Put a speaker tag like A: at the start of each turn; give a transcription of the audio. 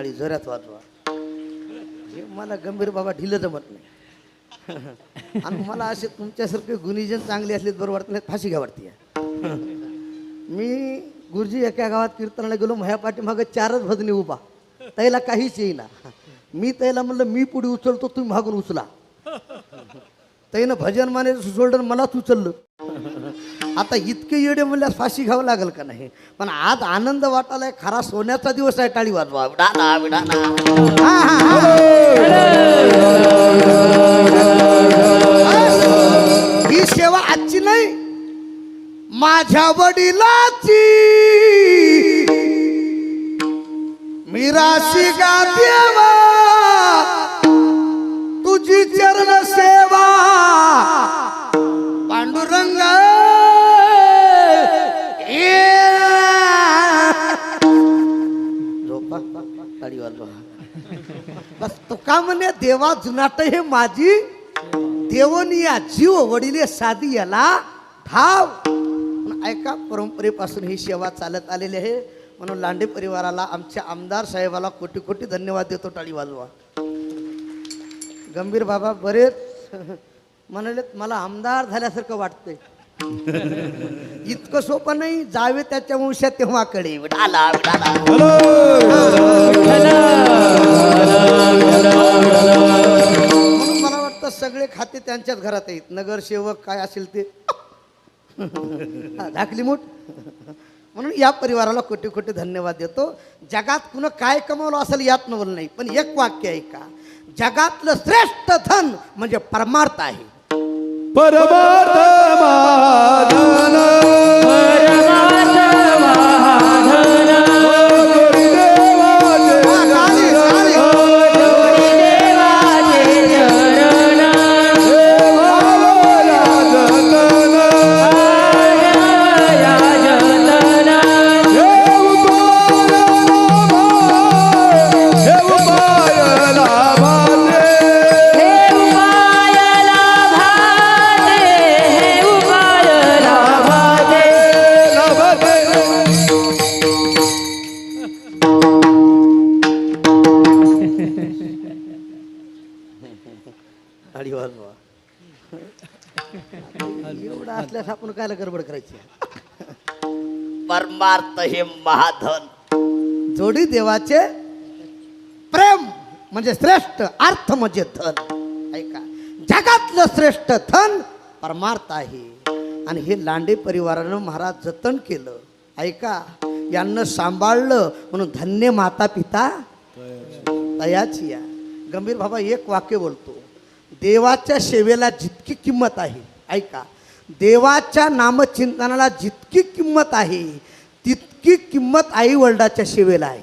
A: टाळी जोरात वाजवा. हे मला गंभीर बाबा ढिलं जमत नाही. आणि मला असे तुमच्यासारखे गुणीजन चांगले असले बरं वाटत नाही फाशी घ्या वाटते मी गुरुजी एका गावात कीर्तनाला गेलो माझ्या पाठीमागं चारच भजनी उभा. त्याला काहीच येईना. मी त्याला म्हणलं मी पुढे उचलतो तुम्ही मागून उचला. त्यानं भजन माने सोडलं मलाच उचललं. आता इतके येडे म्हणल्यास फाशी घ्यावं लागेल का नाही? पण आज आनंद वाटायला खरा सोन्याचा दिवस आहे टाळी वाजवा. विडाना विडाना ही सेवा आजची नाही माझ्या वडिलाची. मिराशी गा देवा तुझी चरण बस तुका म्हणे? देवा जुनाट हे माझी. देवनिया जीव वडिले साधी याला पण ऐका परंपरेपासून ही सेवा चालत आलेली आहे. म्हणून लांडे परिवाराला आमच्या आमदार साहेबाला कोटी कोटी धन्यवाद देतो टाळी वाजवा. गंभीर बाबा बरेच म्हणाले मला आमदार झाल्यासारखं वाटतंय. इतकं सोपं नाही. जावे त्याच्या वंशात तेव्हा कडे विडाला सगळे खाते त्यांच्याच घरात आहेत. नगरसेवक काय असेल ते? झाकली मूठ. म्हणून या परिवाराला कोटी कोटी धन्यवाद देतो. जगात कुणं काय कमवलं असेल यात नवल नाही. पण एक वाक्य आहे का? जगातलं श्रेष्ठ धन म्हणजे परमार्थ आहे.
B: परमार्थ
A: गाडी वाजवा एवढं असल्यास आपण कायला गडबड करायची? परमार्थ हे महाधन. जोडी देवाचे प्रेम म्हणजे श्रेष्ठ अर्थ म्हणजे धन. ऐका जगातलं श्रेष्ठ धन परमार्थ आहे. आणि हे लांडे परिवारानं महाराज जतन केलं. ऐका यांना सांभाळलं म्हणून धन्य माता पिता तयाची या गंभीर बाबा एक वाक्य बोलतो. देवाच्या सेवेला जितकी किंमत आहे ऐका. देवाच्या नामचिंतनाला जितकी किंमत आहे तितकी किंमत आई वडिलाच्या सेवेला आहे.